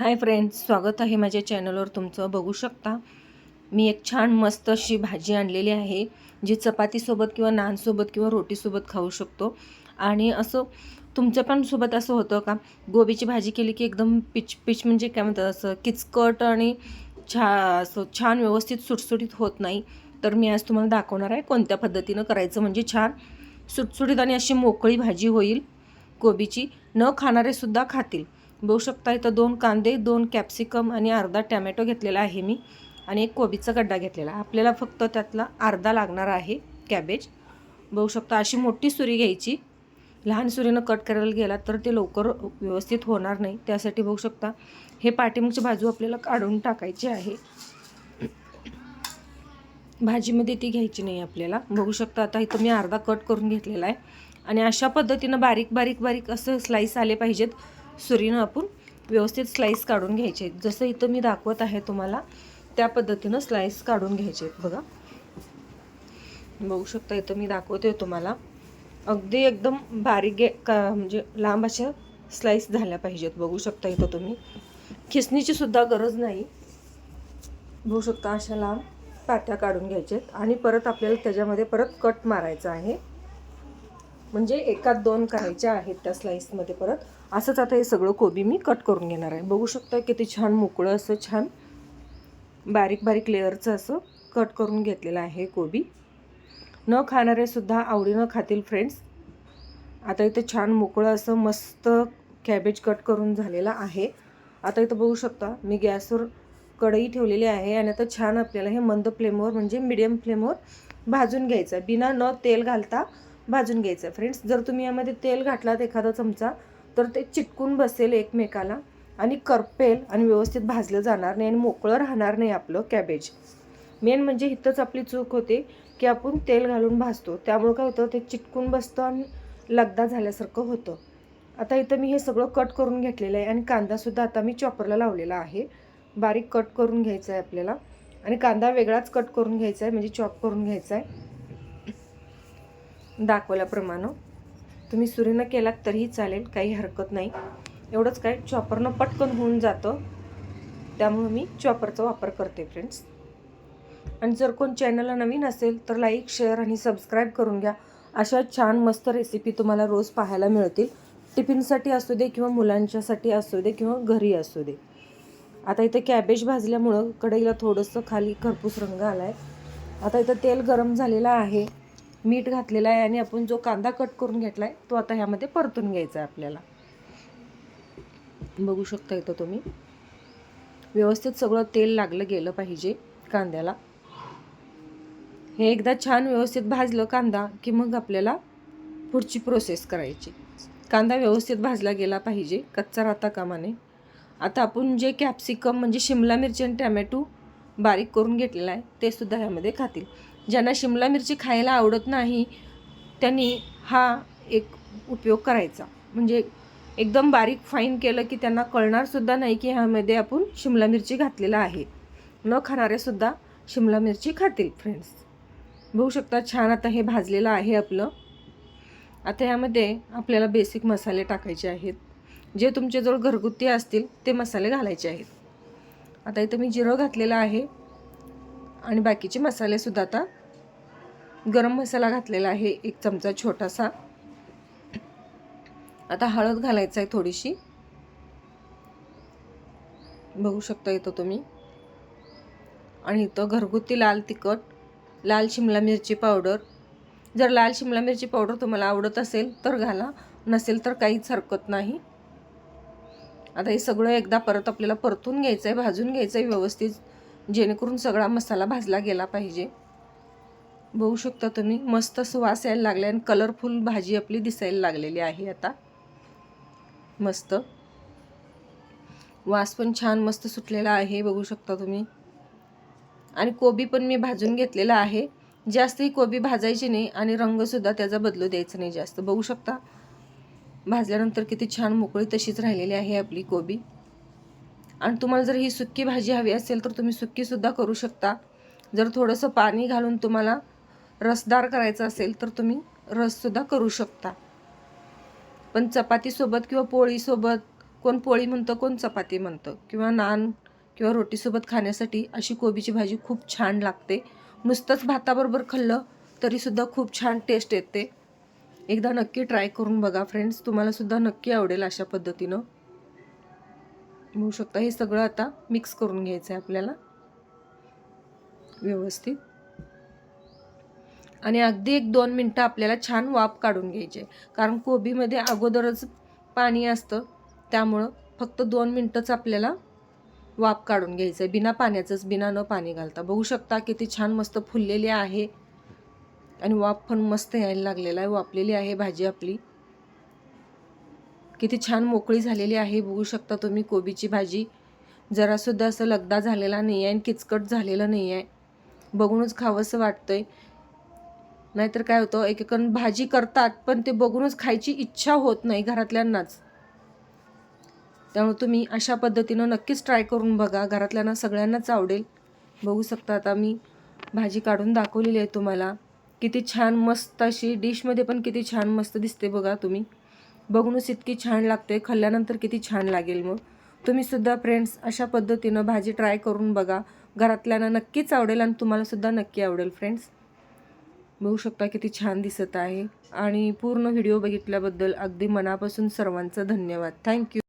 Hi friends स्वागत आहे माझ्या चॅनलवर. तुमचं बघू शकता मी एक छान मस्त अशी भाजी आणलेली आहे जी चपातीसोबत किंवा नानसोबत किंवा रोटीसोबत खाऊ शकतो. आणि असं तुमचं पण सोबत असं होतं का? गोबीची भाजी केली की एकदम पिच पिच म्हणजे काय म्हणतात असं किचकट आणि छा असं छान व्यवस्थित सुटसुटीत होत नाही. तर मी आज तुम्हाला दाखवणार आहे कोणत्या पद्धतीनं करायचं म्हणजे छान सुटसुटीत आणि अशी मोकळी भाजी होईल कोबीची न खाणारे सुद्धा खातील. बघू शकता इथं दोन कांदे दोन कॅप्सिकम आणि अर्धा टॅमॅटो घेतलेला आहे मी आणि एक कोबीचा गड्डा घेतलेला. आपल्याला फक्त त्यातला अर्धा लागणार आहे कॅबेज बघू शकता अशी मोठी सुरी घ्यायची. लहान सुरीनं कट करायला गेला तर ते लवकर व्यवस्थित होणार नाही. त्यासाठी बघू शकता हे पाठीमागची बाजू आपल्याला काढून टाकायची आहे. भाजीमध्ये ती घ्यायची नाही आपल्याला. बघू शकता आता इथं मी अर्धा कट करून घेतलेला आहे. आणि अशा पद्धतीनं बारीक बारीक बारीक असं स्लाईस आले पाहिजेत. सुरीनं आपण व्यवस्थित स्लाईस काढून घ्यायचे. आहेत जसं इथं मी दाखवत आहे तुम्हाला त्या पद्धतीनं स्लाईस काढून घ्यायचे. आहेत बघा. बघू शकता इथं मी दाखवते तुम्हाला. अगदी एकदम बारीक गे का म्हणजे लांब अशा स्लाईस झाल्या पाहिजेत. बघू शकता इथं तुम्ही. खिसणीची सुद्धा गरज नाही. बघू शकता अशा लांब पात्या काढून घ्यायच्यात आणि परत आपल्याला त्याच्यामध्ये परत कट मारायचा आहे. म्हणजे एकात दोन करायच्या आहेत त्या स्लाईसमध्ये परत. असंच आता हे सगळं कोबी मी कट करून घेणार आहे. बघू शकता किती छान मोकळं असं छान बारीक बारीक लेअरचं असं कट करून घेतलेलं आहे कोबी. न खाणारे सुद्धा आवडीनं खातील फ्रेंड्स आता इथं छान मोकळं असं मस्त कॅबेज कट करून झालेलं आहे. आता इथं बघू शकता मी गॅसवर कढई ठेवलेली आहे आणि आता छान आपल्याला हे मंद फ्लेमवर म्हणजे मिडियम फ्लेमवर भाजून घ्यायचं आहे. बिना न तेल घालता भाजून घ्यायचं आहे. फ्रेंड्स जर तुम्ही यामध्ये तेल घातलात एखादा चमचा तर ते चिटकून बसेल एकमेकाला आणि करपेल आणि व्यवस्थित भाजलं जाणार नाही आणि मोकळं राहणार नाही आपलं कॅबेज. मेन म्हणजे इथंच आपली चूक होते की आपण तेल घालून भाजतो. त्यामुळं काय होतं ते चिटकून बसतं आणि लगदा झाल्यासारखं होतं. आता इथं मी हे सगळं कट करून घेतलेलं आहे आणि कांदासुद्धा आता मी चॉपरला लावलेला आहे. बारीक कट करून घ्यायचा आहे आपल्याला. आणि कांदा वेगळाच कट करून घ्यायचा आहे म्हणजे चॉप करून घ्यायचा आहे. दाखवल्याप्रमाणे. तुम्ही सुरीनं केलात तरीही चालेल काही हरकत नाही. एवढंच काय चॉपरनं पटकन होऊन जातं. त्यामुळं मी चॉपरचा वापर करते फ्रेंड्स आणि जर कोण चॅनलला नवीन असेल तर लाईक शेअर आणि सबस्क्राईब करून घ्या. अशा छान मस्त रेसिपी तुम्हाला रोज पाहायला मिळतील. टिफिनसाठी असू दे किंवा मुलांच्यासाठी असू दे किंवा घरी असू दे. आता इथं कॅबेज भाजल्यामुळं कढईला थोडंसं खाली खरपूस रंग आला आहे आता इथं तेल गरम झालेलं आहे. मीठ घातलेलं आहे आणि आपण जो कांदा कट करून घेतला आहे तो आता ह्यामध्ये परतून घ्यायचा आहे आपल्याला. बघू शकता इथं तुम्ही. व्यवस्थित सगळं तेल लागलं गेलं पाहिजे कांद्याला. हे एकदा छान व्यवस्थित भाजलं कांदा की मग आपल्याला पुढची प्रोसेस करायची. कांदा व्यवस्थित भाजला गेला पाहिजे कच्चा राहता कामाने आता आपण जे कॅप्सिकम म्हणजे शिमला मिरची आणि टॅमॅटो बारीक करून घेतलेला आहे ते सुद्धा ह्यामध्ये खातील. ज्यांना शिमला मिरची खायला आवडत नाही त्यांनी हा एक उपयोग करायचा. म्हणजे एकदम बारीक फाईन केलं की त्यांना कळणारसुद्धा नाही की ह्यामध्ये आपण शिमला मिरची घातलेला आहे. न खाणारेसुद्धा शिमला मिरची खातील फ्रेंड्स बघू शकता छान आता हे भाजलेलं आहे आपलं. आता यामध्ये आपल्याला बेसिक मसाले टाकायचे आहेत. जे तुमच्याजवळ घरगुती असतील ते मसाले घालायचे आहेत. आता इथं मी जिरं घातलेलं आहे आणि बाकीचे मसालेसुद्धा आता गरम मसाला घातलेला आहे एक चमचा छोटासा. आता हळद घालायचं आहे थोडीशी. बघू शकता इथं तुम्ही. आणि इथं घरगुती लाल तिखट लाल शिमला मिरची पावडर. जर लाल शिमला मिरची पावडर तुम्हाला आवडत असेल तर घाला नसेल तर काहीच हरकत नाही. आता हे सगळं एकदा परत आपल्याला परतून घ्यायचं आहे भाजून घ्यायचं आहे व्यवस्थित जेणेकरून सगळा मसाला भाजला गेला पाहिजे. बघू शकता तुम्ही. मस्त असं वास यायला लागला आणि कलरफुल भाजी आपली दिसायला लागलेली आहे आता. मस्त. वास पण छान मस्त सुटलेला आहे बघू शकता तुम्ही. आणि कोबी पण मी भाजून घेतलेला आहे. जास्त ही कोबी भाजायची नाही आणि रंगसुद्धा त्याचा बदलू द्यायचा नाही जास्त. बघू शकता. भाजल्यानंतर किती छान मोकळी तशीच राहिलेली आहे आपली कोबी. आणि तुम्हाला जर ही सुक्की भाजी हवी असेल तर तुम्ही सुक्कीसुद्धा करू शकता. जर थोडंसं पाणी घालून तुम्हाला रसदार करायचं असेल तर तुम्ही रससुद्धा करू शकता. पण चपातीसोबत किंवा पोळीसोबत कोण पोळी म्हणतं कोण चपाती म्हणतं किंवा नान किंवा रोटीसोबत खाण्यासाठी अशी कोबीची भाजी खूप छान लागते. नुसतंच भाताबरोबर खाल्लं तरीसुद्धा खूप छान टेस्ट येते. एकदा नक्की ट्राय करून बघा फ्रेंड्स तुम्हालासुद्धा नक्की आवडेल अशा पद्धतीनं. होऊ शकता हे सगळं आता मिक्स करून घ्यायचं आहे आपल्याला. व्यवस्थित. आणि अगदी एक दोन मिनटं आपल्याला छान वाफ काढून घ्यायचे. कारण कोबीमध्ये अगोदरच पाणी असतं त्यामुळं फक्त दोन मिनटंच आपल्याला वाफ काढून घ्यायचं आहे बिना पाण्याचंच बिना न पाणी घालता. बघू शकता किती छान मस्त फुललेली आहे. आणि वाफ पण मस्त यायला लागलेला आहे. वापलेली आहे भाजी आपली. किती छान मोकळी झालेली आहे. बघू शकता तुम्ही कोबीची भाजी. जरासुद्धा असं लगदा झालेला नाही आहे आणि किचकट झालेलं नाही आहे बघूनच खावंसं वाटतं आहे नाहीतर काय होतं एकेकण भाजी करतात पण ते बघूनच खायची इच्छा होत नाही घरातल्यांनाच. त्यामुळे तुम्ही अशा पद्धतीनं नक्कीच ट्राय करून बघा. घरातल्यांना सगळ्यांनाच आवडेल. बघू शकता आता मी भाजी काढून दाखवलेली आहे तुम्हाला. किती छान मस्त अशी डिशमध्ये पण किती छान मस्त दिसते बघा तुम्ही. बघूनच इतकी छान लागते. खाल्ल्यानंतर किती छान लागेल मग. तुम्हीसुद्धा फ्रेंड्स अशा पद्धतीनं भाजी ट्राय करून बघा. घरातल्यांना नक्कीच आवडेल आणि तुम्हाला सुद्धा नक्की आवडेल फ्रेंड्स बघू शकता किती छान दिसत आहे. आणि पूर्ण व्हिडिओ बघितल्याबद्दल अगदी मनापासून सर्वांचं धन्यवाद. थँक्यू